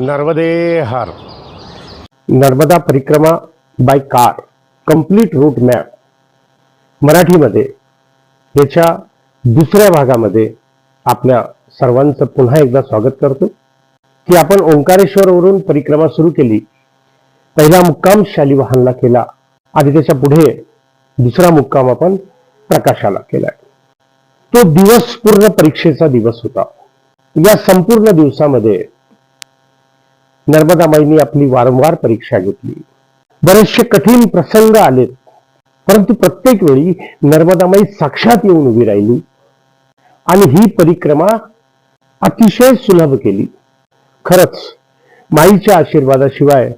नर्मदे हर नर्मदा परिक्रमा by car complete route map मराठीमध्ये याच्या दुसऱ्या भागामध्ये आपल्या सर्वांचं पुन्हा एकदा स्वागत करतो. की आपण ओंकारेश्वरवरून परिक्रमा सुरू केली पहिला मुक्काम शालिवाहनला केला आणि त्याच्या पुढे दुसरा मुक्काम आपण प्रकाशाला केलाय तो दिवस पूर्ण परीक्षेचा दिवस होता. या संपूर्ण दिवसामध्ये नर्मदाबाईंनी आपली वारंवार परीक्षा घेतली. बरेचसे कठीण प्रसंग आलेत. परंतु प्रत्येक वेळी नर्मदामाई साक्षात येऊन उभी राहिली. आणि ही परिक्रमा अतिशय सुलभ केली. खरंच माईच्या आशीर्वादाशिवाय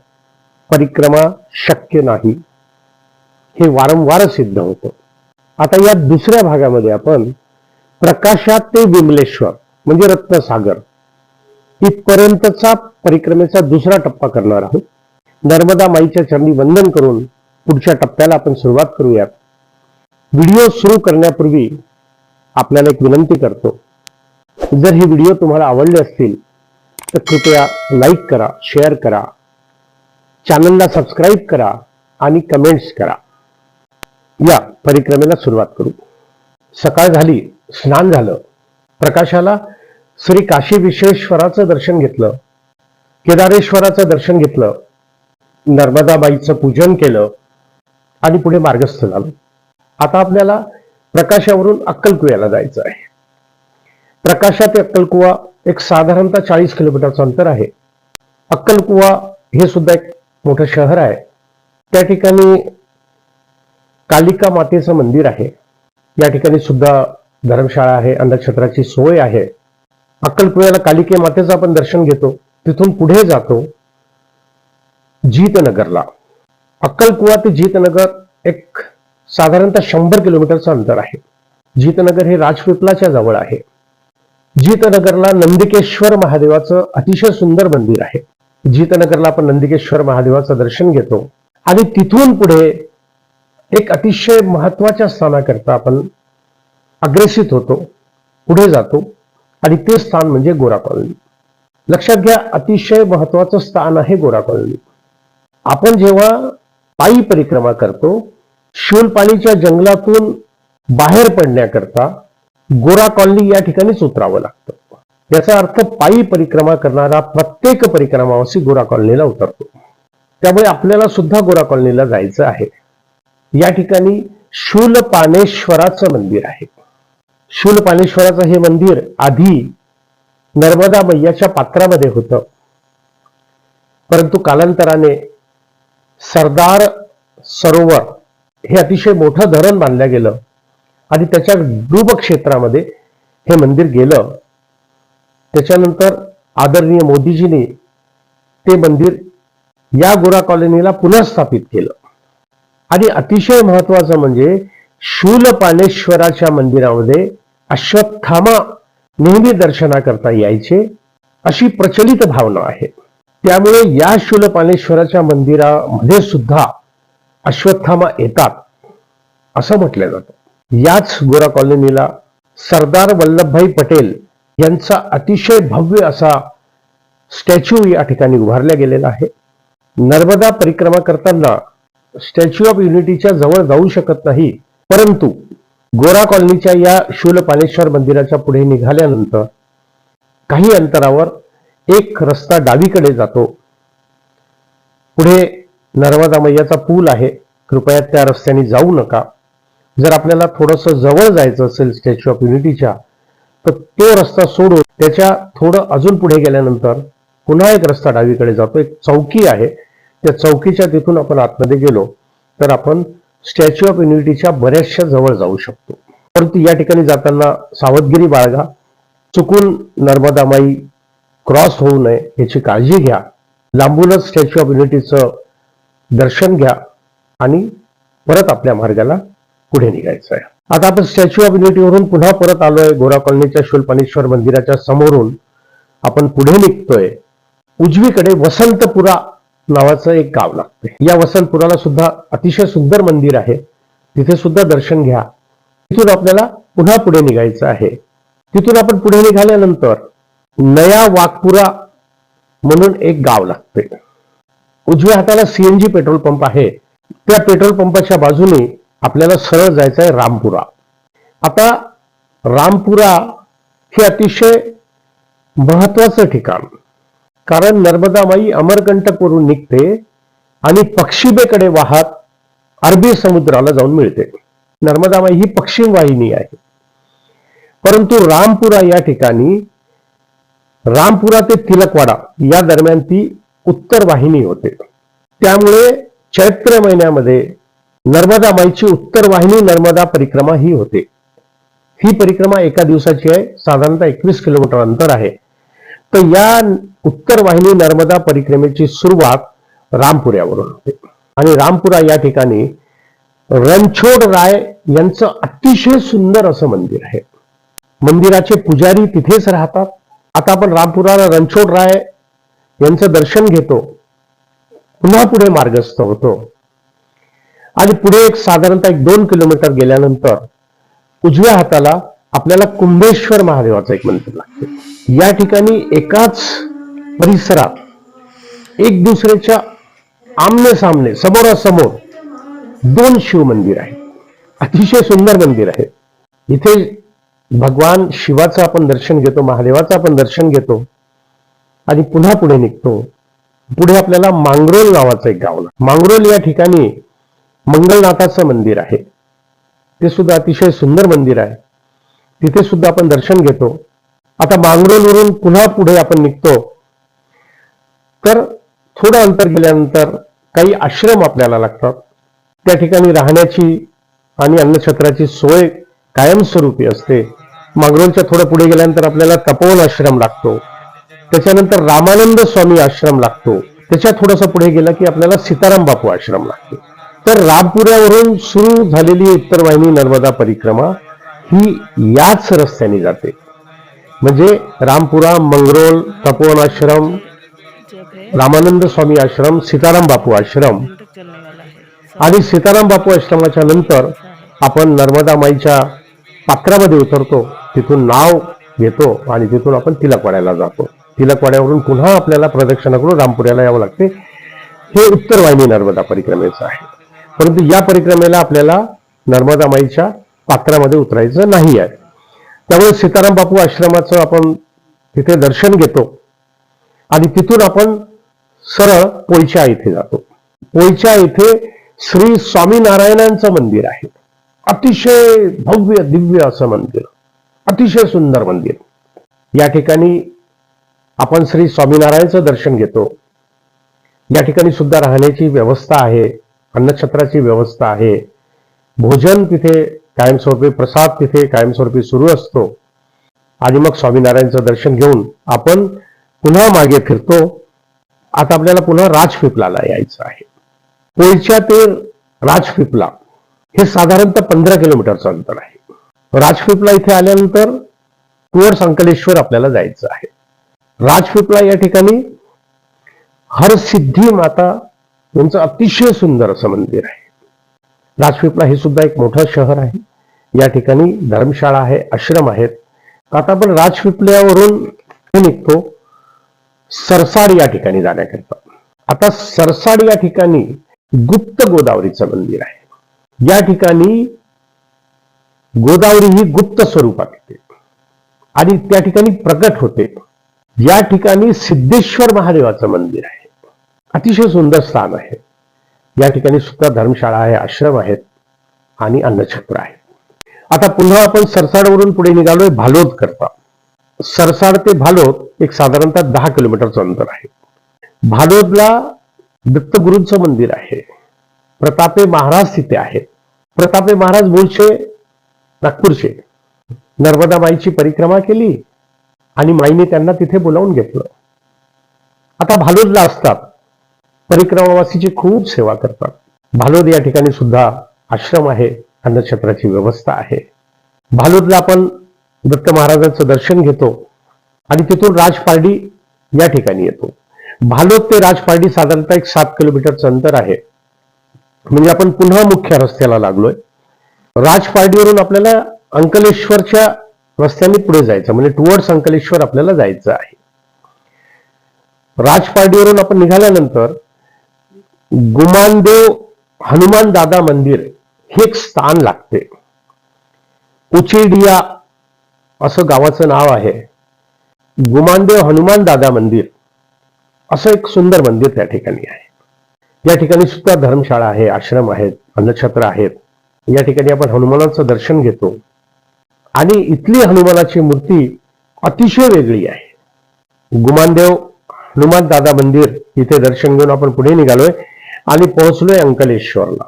परिक्रमा शक्य नाही. हे वारंवार सिद्ध होतं. आता या दुसऱ्या भागामध्ये आपण प्रकाशात ते विमलेश्वर म्हणजे रत्नसागर तिथपर्यंतचा परिक्रमेचा दुसरा टप्पा करणार आहोत. नर्मदा माईच्या चरणी वंदन करून पुढच्या टप्प्याला आपण सुरुवात करूयात. व्हिडिओ सुरू करण्यापूर्वी आपल्याला एक विनंती करतो. जर हे व्हिडिओ तुम्हाला आवडले असतील तर कृपया लाईक करा शेअर करा. चॅनलला सबस्क्राईब करा आणि कमेंट्स करा. या परिक्रमेला सुरुवात करू. सकाळ झाली स्नान झालं. प्रकाशाला श्री काशी विश्वेश्वराचं दर्शन घेतलं केदारेश्वराचं दर्शन घेतलं नर्मदाबाईचं पूजन केलं आणि पुढे मार्गस्थ झालो. आता आपल्याला प्रकाशावरून अक्कलकुव्याला जायचं आहे. प्रकाशा ते अक्कलकुवा एक साधारणतः चाळीस किलोमीटरचं अंतर आहे. अक्कलकुवा हे सुद्धा एक मोठं शहर आहे. त्या ठिकाणी कालिका मातेचं मंदिर आहे. या ठिकाणी सुद्धा धर्मशाळा आहे अन्नक्षेत्राची सोय आहे. अक्कलकुव्याला कालिके मातेचं आपण दर्शन घेतो. तिथून पुढे जातो जीतनगरला. अक्कलकुवा ते जीतनगर एक साधारणतः शंभर किलोमीटरचं अंतर आहे. जीतनगर हे राजपिपलाच्या जवळ आहे. जीतनगरला नंदिकेश्वर महादेवाचं अतिशय सुंदर मंदिर आहे. जीतनगरला आपण नंदिकेश्वर महादेवाचं दर्शन घेतो. आणि तिथून पुढे एक अतिशय महत्त्वाच्या स्थानाकरता आपण अग्रेसित होतो. पुढे जातो. आणि ते स्थान म्हणजे गोरा कॉलनी. लक्षात घ्या अतिशय महत्वाचं स्थान आहे गोरा कॉलनी. आपण जेव्हा पायी परिक्रमा करतो शूलपाणीच्या जंगलातून बाहेर पडण्याकरता गोरा कॉलनी या ठिकाणीच उतरावं लागतं. याचा अर्थ पायी परिक्रमा करणारा प्रत्येक परिक्रमावासी गोरा कॉलनीला उतरतो. त्यामुळे आपल्याला सुद्धा गोरा कॉलनीला जायचं आहे. या ठिकाणी शूलपानेश्वराचं मंदिर आहे. शूलपाणेश्वराचं हे मंदिर आधी नर्मदा मैयाच्या पात्रामध्ये होतं. परंतु कालांतराने सरदार सरोवर हे अतिशय मोठं धरण बांधलं गेलं आणि त्याच्या डूब क्षेत्रामध्ये हे मंदिर गेलं. त्याच्यानंतर आदरणीय मोदीजींनी ते मंदिर या गोरा कॉलनीला पुनर्स्थापित केलं. आणि अतिशय महत्वाचं म्हणजे शूलपालेश्वराच्या मंदिरामध्ये अश्वत्थामा नेहमी दर्शनाकरता यायचे अशी प्रचलित भावना आहे. त्यामुळे या शूलपाणेश्वराच्या मंदिरामध्ये सुद्धा अश्वत्थामा येतात असं म्हटलं जातं. याच गोरा कॉलनीला सरदार वल्लभभाई पटेल यांचा अतिशय भव्य असा स्टॅच्यू या ठिकाणी उभारला गेलेला आहे. नर्मदा परिक्रमा करताना स्टॅच्यू ऑफ युनिटीच्या जवळ जाऊ शकत नाही परंतु गोरा कॉलनीच्या या शूलपालेश्वर मंदिराच्या पुढे निघाल्यानंतर काही अंतरावर एक रस्ता डावीकडे जातो. पुढे नर्मदा मैयाचा पूल आहे. कृपया त्या रस्त्याने जाऊ नका. जर आपल्याला थोडंसं जवळ जायचं असेल स्टॅच्यू ऑफ युनिटीच्या तर तो रस्ता सोडून त्याच्या थोडं अजून पुढे गेल्यानंतर पुन्हा एक रस्ता डावीकडे जातो. एक चौकी आहे. त्या चौकीच्या तिथून आपण आतमध्ये गेलो तर आपण स्टॅच्यू ऑफ युनिटीच्या बऱ्याचशा जवळ जाऊ शकतो. परंतु या ठिकाणी जाताना सावधगिरी बाळगा. चुकून नर्मदामाई क्रॉस होऊ नये याची काळजी घ्या. लांबूनच स्टॅच्यू ऑफ युनिटीचं दर्शन घ्या आणि परत आपल्या मार्गाला पुढे निघायचं आहे. आता आपण स्टॅच्यू ऑफ युनिटीवरून पुन्हा परत आलोय. गोरा कॉलनीच्या शूलपाणेश्वर मंदिराच्या समोरून आपण पुढे निघतोय. उजवीकडे वसंतपुरा नावाचं एक गाव लागते या वसंतपुराला सुद्धा अतिशय सुंदर मंदिर आहे. तिथे सुद्धा दर्शन घ्या. तिथून आपल्याला पुन्हा पुढे निघायचं आहे. तिथून आपण पुढे निघाल्यानंतर नया वाघपुरा म्हणून एक गाव लागते उजव्या हाताला सीएनजी पेट्रोल पंप आहे. त्या पेट्रोल पंपाच्या बाजूने आपल्याला सरळ जायचं आहे रामपुरा. आता रामपुरा हे अतिशय महत्वाचं ठिकाण. कारण नर्मदामाई अमरकंटकवरून निघते आणि पक्षिबेकडे वाहत अरबी समुद्राला जाऊन मिळते. नर्मदामाई ही पश्चिम वाहिनी आहे. परंतु रामपुरा या ठिकाणी रामपुरा ते तिलकवाडा या दरम्यान ती उत्तर वाहिनी होते. त्यामुळे चैत्र महिन्यामध्ये नर्मदामाईची उत्तर वाहिनी नर्मदा परिक्रमा ही होते. ही परिक्रमा एका दिवसाची आहे साधारणतः एकवीस किलोमीटर अंतर आहे. तर या उत्तर वाहिनी नर्मदा परिक्रमेची सुरुवात रामपुऱ्यावरून होते. आणि रामपुरा या ठिकाणी रणछोड राय यांचं अतिशय सुंदर असं मंदिर आहे. मंदिराचे पुजारी तिथेच राहतात. आता आपण रामपुराला रणछोड राय यांचं दर्शन घेतो. पुन्हा पुढे मार्गस्थ होतो. आणि पुढे एक साधारणतः एक दोन किलोमीटर गेल्यानंतर उजव्या हाताला आपल्याला कुंभेश्वर महादेवाचं एक मंदिर लागते. या ठिकाणी एकाच परिसरात एक दुसऱ्याच्या आमने सामने समोरासमोर दोन शिव मंदिर आहे अतिशय सुंदर मंदिर आहे. इथे भगवान शिवाचं आपण दर्शन घेतो महादेवाचं आपण दर्शन घेतो आणि पुन्हा पुढे निघतो. पुढे आपल्याला मांगरोल नावाचं एक गाव मांगरोल या ठिकाणी मंगलनाथाचं मंदिर आहे. ते सुद्धा अतिशय सुंदर मंदिर आहे. तिथे सुद्धा आपण दर्शन घेतो. आता मांगरोलवरून पुन्हा पुढे आपण निघतो. तर थोडं अंतर गेल्यानंतर काही आश्रम आपल्याला लागतात. त्या ठिकाणी राहण्याची आणि अन्नछत्राची सोय कायमस्वरूपी असते. मांगरोलच्या थोडं पुढे गेल्यानंतर आपल्याला तपोवन आश्रम लागतो. त्याच्यानंतर रामानंद स्वामी आश्रम लागतो. त्याच्या थोडंसं पुढे गेला की आपल्याला सीताराम बापू आश्रम लागतो. तर रामपुऱ्यावरून सुरू झालेली उत्तर वाहिनी नर्मदा परिक्रमा ही याच रस्त्याने जाते. म्हणजे रामपुरा मंगरोल तपोवन आश्रम रामानंद स्वामी आश्रम सीताराम बापू आश्रम आणि सीताराम बापू आश्रमाच्या नंतर आपण नर्मदा माईच्या पात्रामध्ये उतरतो. तिथून नाव घेतो आणि तिथून आपण तिलकवाड्याला जातो. तिलकवाड्यावरून पुन्हा आपल्याला प्रदक्षिणा करून रामपुऱ्याला यावं लागते. हे उत्तर वाहिनी नर्मदा परिक्रमेचं आहे. परंतु या परिक्रमेला आपल्याला नर्मदा माईच्या पात्रामध्ये उतरायचं नाही आहे. त्यामुळे सीताराम बापू आश्रमाचं आपण तिथे दर्शन घेतो. आणि तिथून आपण सरळ पोयच्या इथे जातो. पोयच्या इथे श्री स्वामीनारायणांचं मंदिर आहे. अतिशय भव्य दिव्य असं मंदिर. अतिशय सुंदर मंदिर. या ठिकाणी आपण श्री स्वामीनारायणचं दर्शन घेतो. या ठिकाणी सुद्धा राहण्याची व्यवस्था आहे. अन्नछत्राची व्यवस्था आहे. भोजन तिथे कायमस्वरूपी प्रसाद तिथे कायमस्वरूपी सुरू असतो. आणि मग स्वामीनारायणचं दर्शन घेऊन आपण पुन्हा मागे फिरतो. आता आपल्याला पुन्हा राजपिपलाला यायचं आहे. पोयच्या ते राजपिपला हे साधारणतः पंधरा किलोमीटरचं अंतर आहे. राजपिपला इथे आल्यानंतर कुवर संकलेश्वर आपल्याला जायचं आहे. राजपिपला या ठिकाणी हरसिद्धी माता यांचं अतिशय सुंदर असं मंदिर आहे. राजपिपला हे सुद्धा एक मोठं शहर आहे. या ठिकाणी धर्मशाळा आहे आश्रम आहेत. आता आपण राजपिपल्यावरून निघतो. सरसाड या ठिकाणी जाण्याकरता. आता सरसाड या ठिकाणी गुप्त गोदावरीचं मंदिर आहे. या ठिकाणी गोदावरी ही गुप्त स्वरूपात येते. आणि त्या ठिकाणी प्रकट होते. या ठिकाणी सिद्धेश्वर महादेवाचं मंदिर आहे. अतिशय सुंदर स्थान आहे. या ठिकाणी सुद्धा धर्मशाळा आहे आश्रम आहेत आणि अन्नछत्र आहे. आता पुन्हा आपण सरसाडवरून पुढे निघालोय भालोद करता सरसाड ते भालोद एक साधारणतः दहा किलोमीटरचं अंतर आहे. भालोदला दत्तगुरूंचं मंदिर आहे. प्रतापे महाराज तिथे आहेत. प्रतापे महाराज मूळचे नागपूरचे. नर्मदा माईची परिक्रमा केली आणि माईने त्यांना तिथे बोलावून घेतलं. आता भालोदला असतात. परिक्रमावासीची खूप सेवा करतात. भालोद या ठिकाणी सुद्धा आश्रम आहे अन्नछत्राची व्यवस्था आहे. भालोदला आपण दत्त महाराजांचं दर्शन घेतो आणि तिथून राजपारडी या ठिकाणी येतो. भालोद ते राजपारडी साधारणतः एक सात किलोमीटरचं अंतर आहे. म्हणजे आपण पुन्हा मुख्य रस्त्याला लागलोय. राजपारडीवरून आपल्याला अंकलेश्वरच्या रस्त्याने पुढे जायचं म्हणजे टुवर्ड्स अंकलेश्वर आपल्याला जायचं आहे. राजपारडीवरून आपण निघाल्यानंतर गुमानदेव हनुमान दादा मंदिर हे एक स्थान लागते. उचेडिया असं गावाचं नाव आहे. गुमानदेव हनुमान दादा मंदिर असं एक सुंदर मंदिर त्या ठिकाणी आहे. या ठिकाणी सुद्धा धर्मशाळा आहे आश्रम आहेत अन्नछत्र आहेत. या ठिकाणी आपण हनुमानाचं दर्शन घेतो. आणि इथली हनुमानाची मूर्ती अतिशय वेगळी आहे. गुमानदेव हनुमान दादा मंदिर इथे दर्शन घेऊन आपण पुढे निघालोय. आणि पोहोचलोय अंकलेश्वरला.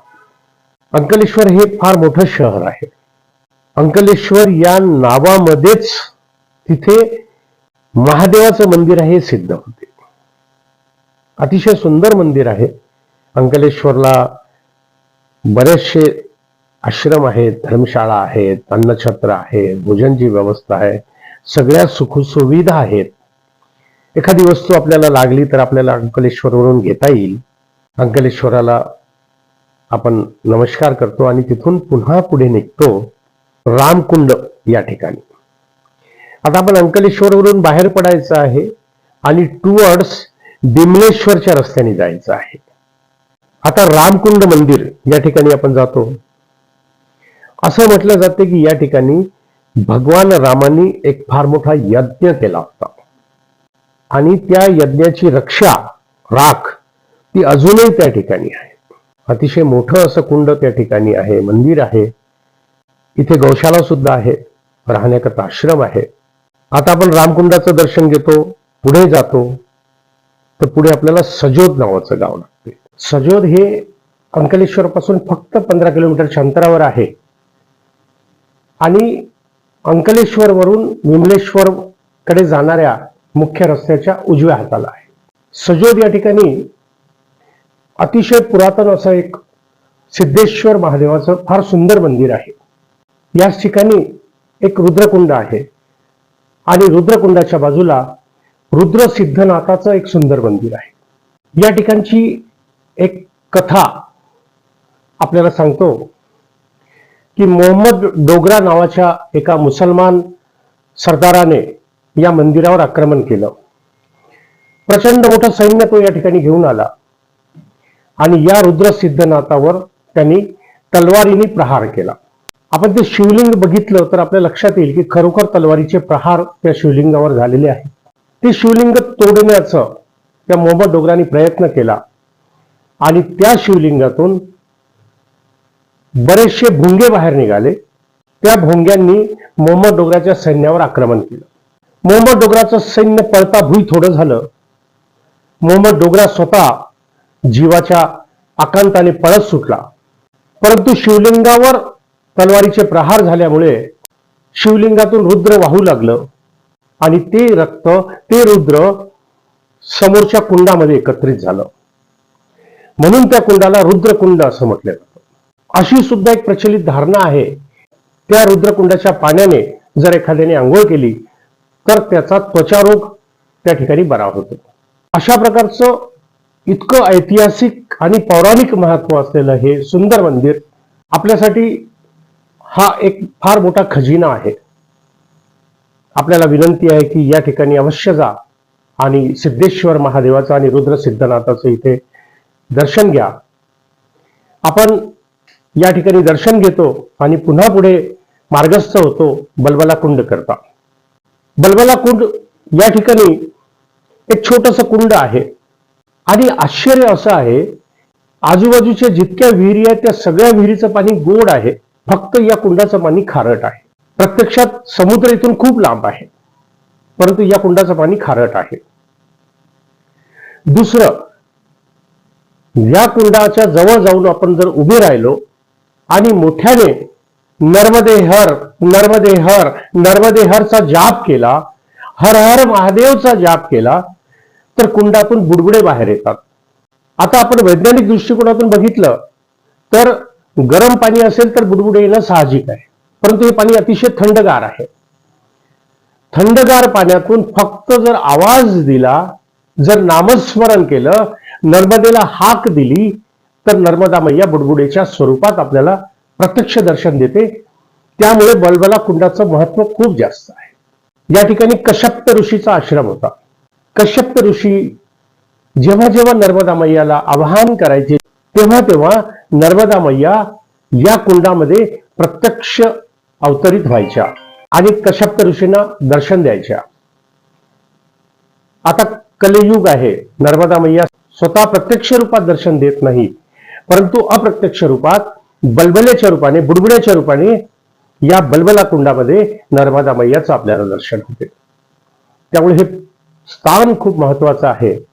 अंकलेश्वर हे फार मोठं शहर आहे. अंकलेश्वर या नावामध्येच तिथे महादेवाचं मंदिर आहे हे सिद्ध होते. अतिशय सुंदर मंदिर आहे. अंकलेश्वरला बरेचसे आश्रम आहेत धर्मशाळा आहेत अन्नछत्र आहे भोजनची व्यवस्था आहे. सगळ्या सुखसुविधा आहेत. एखादी वस्तू आपल्याला लागली तर आपल्याला अंकलेश्वरवरून घेता येईल. अंकलेश्वराला आपण नमस्कार करतो आणि तिथून पुन्हा पुढे निघतो रामकुंड या ठिकाणी. आता आपण अंकलेश्वरवरून बाहेर पडायचं आहे आणि टुवर्ड्स बिमलेश्वरच्या रस्त्याने जायचं आहे. आता रामकुंड मंदिर या ठिकाणी आपण जातो. असं म्हटलं जाते की या ठिकाणी भगवान रामानी एक फार मोठा यज्ञ केला होता. आणि त्या यज्ञाची रक्षा राख ती अजूनही त्या ठिकाणी आहे. अतिशय मोठं असं कुंड त्या ठिकाणी आहे मंदिर आहे. इथे गौशाला सुद्धा आहे राहण्याकरता आश्रम आहे. आता आपण रामकुंडाचं दर्शन घेतो पुढे जातो. तर पुढे आपल्याला सजोद नावाचं गाव लागते. सजोद हे अंकलेश्वर पासून फक्त पंधरा किलोमीटरच्या अंतरावर आहे. आणि अंकलेश्वर वरून विमलेश्वर कडे जाणाऱ्या मुख्य रस्त्याच्या उजव्या हाताला आहे. सजोद या ठिकाणी अतिशय पुरातन असं एक सिद्धेश्वर महादेवाचं फार सुंदर मंदिर आहे. याच ठिकाणी एक रुद्रकुंड आहे. आणि रुद्रकुंडाच्या बाजूला रुद्र सिद्धनाथाचं एक सुंदर मंदिर आहे. या ठिकाणची एक कथा आपल्याला सांगतो की मोहम्मद डोगरा नावाच्या एका मुसलमान सरदाराने या मंदिरावर आक्रमण केलं. प्रचंड मोठं सैन्य तो या ठिकाणी घेऊन आला. आणि या रुद्र सिद्धनाथावर त्यांनी तलवारीने प्रहार केला. आपण ते शिवलिंग बघितलं तर आपल्या लक्षात येईल की खरोखर तलवारीचे प्रहार त्या शिवलिंगावर झालेले आहेत. ते शिवलिंग तोडण्याचं त्या मोहम्मद डोगरांनी प्रयत्न केला आणि त्या शिवलिंगातून बरेचसे भुंगे बाहेर निघाले. त्या भोंग्यांनी मोहम्मद डोगराच्या सैन्यावर आक्रमण केलं. मोहम्मद डोगराचं सैन्य पळता भुई थोडं झालं. मोहम्मद डोगरा स्वतः जीवाच्या आकांताने पळत सुटला. परंतु शिवलिंगावर तलवारीचे प्रहार झाल्यामुळे शिवलिंगातून रुद्र वाहू लागलं आणि ते रक्त ते रुद्र समोरच्या कुंडामध्ये एकत्रित झालं. म्हणून त्या कुंडाला रुद्रकुंड असं म्हटलं जातं. अशी सुद्धा एक प्रचलित धारणा आहे. त्या रुद्रकुंडाच्या पाण्याने जर एखाद्याने आंघोळ केली तर त्याचा त्वचारोग त्या ठिकाणी बरा होतो. अशा प्रकारचं इतकं ऐतिहासिक आणि पौराणिक महत्त्व असलेलं हे सुंदर मंदिर आपल्यासाठी हा एक फार मोठा खजिना आहे. आपल्याला विनंती आहे की या ठिकाणी अवश्य जा आणि सिद्धेश्वर महादेवाचं आणि रुद्र सिद्धनाथाचं इथे दर्शन घ्या. आपण या ठिकाणी दर्शन घेतो आणि पुन्हा पुढे मार्गस्थ होतो बलबला कुंड करता. बलबला कुंड या ठिकाणी एक छोटस कुंड आहे. आणि आश्चर्य असं आहे आजूबाजूच्या जितक्या विहिरी आहेत त्या सगळ्या विहिरीचं पाणी गोड आहे. फक्त या कुंडाचं पाणी खारट आहे. प्रत्यक्षात समुद्र इथून खूप लांब आहे. परंतु या कुंडाचं पाणी खारट आहे. दुसरं या कुंडाच्या जवळ जाऊन आपण जर उभे राहिलो आणि मोठ्याने नर्मदे हर नर्मदे हर नर्मदे हरचा जाप केला हर हर महादेवचा जाप केला तर कुंडातून बुडबुडे बाहेर येतात. आता आपण वैज्ञानिक दृष्टिकोनातून बघितलं तर गरम पाणी असेल तर बुडबुडे येणं साहजिक आहे. परंतु हे पाणी अतिशय थंडगार आहे. थंडगार पाण्यातून फक्त जर आवाज दिला जर नामस्मरण केलं नर्मदेला हाक दिली तर नर्मदा मैया बुडबुडेच्या स्वरूपात आपल्याला प्रत्यक्ष दर्शन देते. त्यामुळे बलबला कुंडाचं महत्त्व खूप जास्त आहे. या ठिकाणी कशप्त ऋषीचा आश्रम होता. कश्यप ऋषी जेव्हा जेव्हा नर्मदा मैयाला आवाहन करायचे तेव्हा तेव्हा नर्मदा मैया या कुंडामध्ये प्रत्यक्ष अवतरित व्हायच्या आणि कश्यप ऋषींना दर्शन द्यायच्या. आता कलियुग आहे. नर्मदा मैया स्वतः प्रत्यक्ष रूपात दर्शन देत नाही परंतु अप्रत्यक्ष रूपात बलबल्याच्या रूपाने बुडबुड्याच्या रूपाने या बलबला कुंडामध्ये नर्मदा मैयाचं आपल्याला दर्शन होते. त्यामुळे हे स्थान खूप महत्वाचं आहे.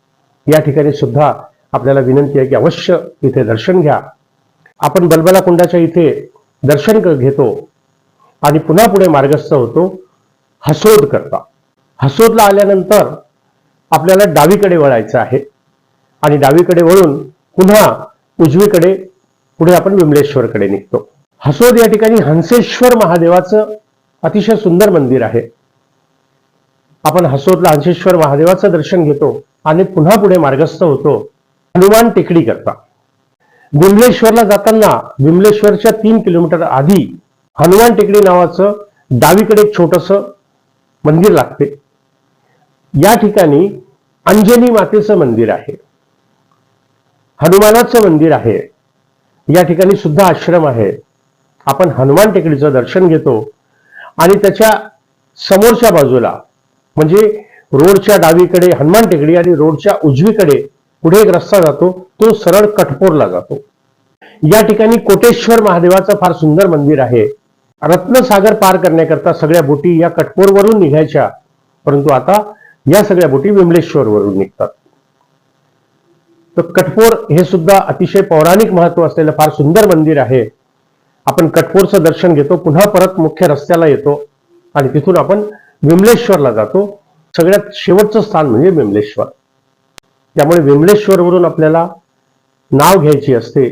या ठिकाणी सुद्धा आपल्याला विनंती आहे की अवश्य इथे दर्शन घ्या. आपण बलबला कुंडाच्या इथे दर्शन घेतो आणि पुन्हा पुढे मार्गस्थ होतो. हसोद करता. हसोदला आल्यानंतर आपल्याला डावीकडे वळायचं आहे. आणि डावीकडे वळून पुन्हा उजवीकडे पुढे आपण विमलेश्वरकडे निघतो. हसोद या ठिकाणी हंसेश्वर महादेवाचं अतिशय सुंदर मंदिर आहे. आपण हसोदला हंसेश्वर महादेवाचं दर्शन घेतो आणि पुन्हा पुढे मार्गस्थ होतो. हनुमान टेकडी करता. विमलेश्वरला जाताना विमलेश्वरच्या तीन किलोमीटर आधी हनुमान टेकडी नावाचं डावीकडे एक छोटस मंदिर लागते. या ठिकाणी अंजनी मातेचं मंदिर आहे. हनुमानाचं मंदिर आहे. या ठिकाणी सुद्धा आश्रम आहे. आपण हनुमान टेकडीचं दर्शन घेतो आणि त्याच्या समोरच्या बाजूला म्हणजे रोडच्या डावीकडे हनुमान टेकडी आणि रोडच्या उजवीकडे पुढे एक रस्ता जातो तो सरळ कटपोरला जातो. या ठिकाणी कोटेश्वर महादेवाचं फार सुंदर मंदिर आहे. रत्नसागर पार करण्याकरता सगळ्या बोटी या कठपोरवरून निघायच्या परंतु आता या सगळ्या बोटी विमलेश्वरवरून निघतात. तर कटपोर हे सुद्धा अतिशय पौराणिक महत्त्व असलेलं फार सुंदर मंदिर आहे. आपण कठपोरचं दर्शन घेतो पुन्हा परत मुख्य रस्त्याला येतो आणि तिथून आपण विमलेश्वरला जातो. सगळ्यात शेवटचं स्थान म्हणजे विमलेश्वर. त्यामुळे विमलेश्वरवरून आपल्याला नाव घ्यायची असते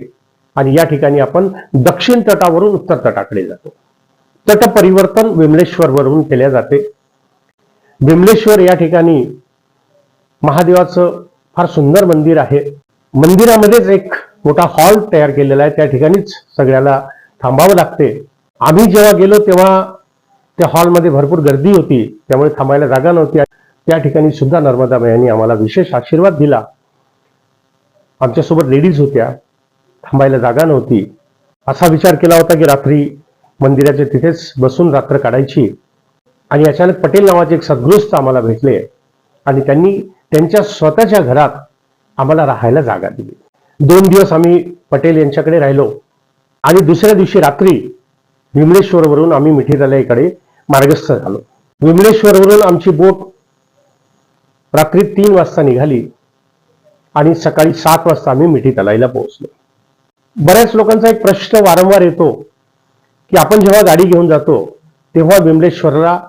आणि या ठिकाणी आपण दक्षिण तटावरून उत्तर तटाकडे जातो. तट परिवर्तन विमलेश्वरवरून केल्या जाते. विमलेश्वर या ठिकाणी महादेवाचं फार सुंदर मंदिर आहे. मंदिरामध्येच एक मोठा हॉल तयार केलेला आहे. त्या ठिकाणीच सगळ्याला थांबावं लागते. आम्ही जेव्हा गेलो तेव्हा त्या हॉलमध्ये भरपूर गर्दी होती त्यामुळे थांबायला जागा नव्हती. त्या ठिकाणी सुद्धा नर्मदाबाई यांनी आम्हाला विशेष आशीर्वाद दिला. आमच्यासोबत लेडीज होत्या थांबायला जागा नव्हती. असा विचार केला होता की रात्री मंदिराच्या तिथेच बसून रात्र काढायची. आणि अचानक पटेल नावाचे एक सद्गृस्त आम्हाला भेटले आणि त्यांनी त्यांच्या स्वतःच्या घरात आम्हाला राहायला जागा दिली. दोन दिवस आम्ही पटेल यांच्याकडे राहिलो आणि दुसऱ्या दिवशी रात्री विमलेश्वरवरून आम्ही मिठीतलाईकडे मार्गस्थ झालो. विमलेश्वरवरून आमची बोट रात्री तीन वाजता निघाली आणि सकाळी सात वाजता आम्ही मिठी तलाईला पोहोचलो. बऱ्याच लोकांचा एक प्रश्न वारंवार येतो की आपण जेव्हा गाडी घेऊन जातो तेव्हा विमलेश्वरला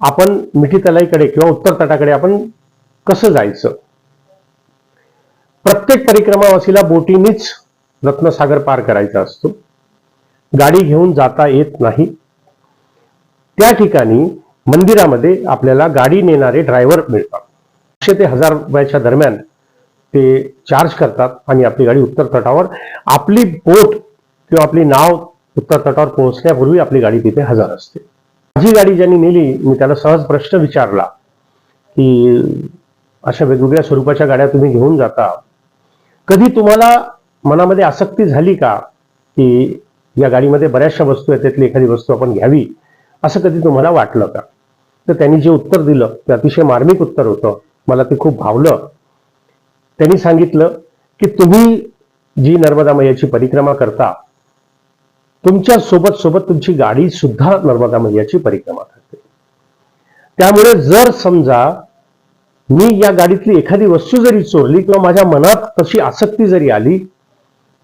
आपण मिठी तलाईकडे किंवा उत्तर तटाकडे आपण कसं जायचं? प्रत्येक परिक्रमावासीला बोटीनीच रत्नसागर पार करायचा असतो. गाडी घेऊन जाता येत नाही. त्या ठिकाणी मंदिरामध्ये आपल्याला गाडी नेणारे ड्रायव्हर मिळतात. पाचशे ते हजार रुपयाच्या दरम्यान ते चार्ज करतात आणि आपली गाडी उत्तर तटावर आपली बोट किंवा आपली नाव उत्तर तटावर पोहोचण्यापूर्वी आपली गाडी तिथे हजर असते. माझी गाडी ज्यांनी नेली मी त्याला सहज प्रश्न विचारला की अशा वेगवेगळ्या स्वरूपाच्या गाड्या तुम्ही घेऊन जाता. कधी तुम्हाला मनामध्ये आसक्ती झाली का की या गाडीमध्ये बऱ्याचशा वस्तू आहेत त्यातली एखादी वस्तू आपण घ्यावी? असं कधी तुम्हाला वाटलं का? तर त्यांनी जे उत्तर दिलं ते अतिशय मार्मिक उत्तर होतं. मला ते खूप भावलं. त्यांनी सांगितलं की तुम्ही जी नर्मदा मैयाची परिक्रमा करता तुमच्यासोबत सोबत तुमची गाडी सुद्धा नर्मदा मैयाची परिक्रमा करते. त्यामुळे जर समजा मी या गाडीतली एखादी वस्तू जरी चोरली किंवा माझ्या मनात तशी आसक्ती जरी आली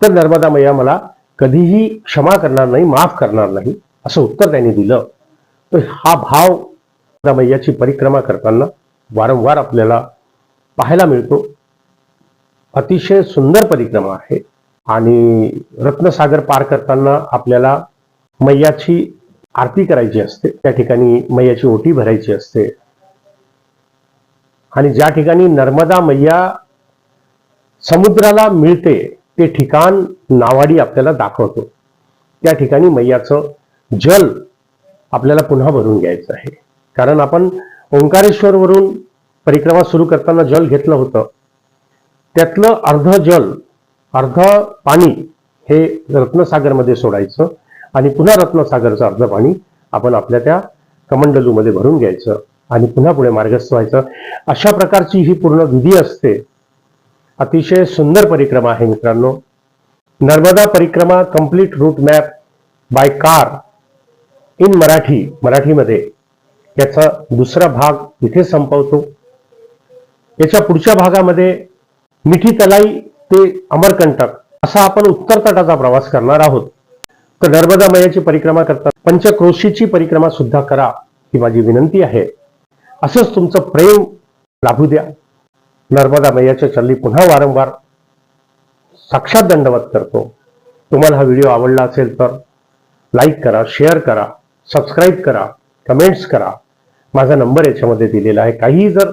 तर नर्मदा मैया मला कधीही क्षमा करणार नाही माफ करणार नाही असं उत्तर त्यांनी दिलं. तर हा भाव मैयाची परिक्रमा करताना वारंवार आपल्याला पाहायला मिळतो. अतिशय सुंदर परिक्रमा आहे आणि रत्नसागर पार करताना आपल्याला मैयाची आरती करायची असते. त्या ठिकाणी मैयाची ओटी भरायची असते. आणि ज्या ठिकाणी नर्मदा मैया समुद्राला मिळते ते ठिकाण नावाडी आपल्याला दाखवतो. त्या ठिकाणी मैयाचं जल आपल्याला पुन्हा भरून घ्यायचं आहे. कारण आपण ओंकारेश्वरवरून परिक्रमा सुरू करताना जल घेतलं होतं. त्यातलं अर्ध जल अर्ध पाणी हे रत्नसागरमध्ये सोडायचं आणि पुन्हा रत्नसागरचं अर्ध पाणी आपण आपल्या त्या कमंडलूमध्ये भरून घ्यायचं आणि पुन्हा पुढे मार्गस्थ व्हायचं. अशा प्रकारची ही पूर्ण विधी असते. अतिशय सुंदर परिक्रमा आहे मित्रांनो. नर्मदा परिक्रमा complete route map by car in Marathi मराठीमध्ये याचा दुसरा भाग इथे संपवतो. याच्या पुढच्या भागामध्ये मिठी तलाई ते अमरकंटक असा आपण उत्तर तटाचा प्रवास करणार आहोत. तर नर्मदा मैयाची परिक्रमा करता पंचक्रोशीची परिक्रमा सुद्धा करा ही माझी विनंती आहे. असंच तुमचं प्रेम लाभू द्या. नर्मदा मैयाच्या चल्ली पुन्हा वारंवार साक्षात दंडवत करतो. तुम्हाला हा व्हिडिओ आवडला असेल तर लाईक करा शेअर करा. सबस्क्राईब करा कमेंट्स करा. माझा नंबर याच्यामध्ये दिलेला आहे. काही जर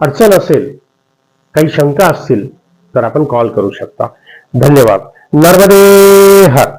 अडचण असेल काही शंका असतील तर आपण कॉल करू शकता. धन्यवाद. नर्मदे हर.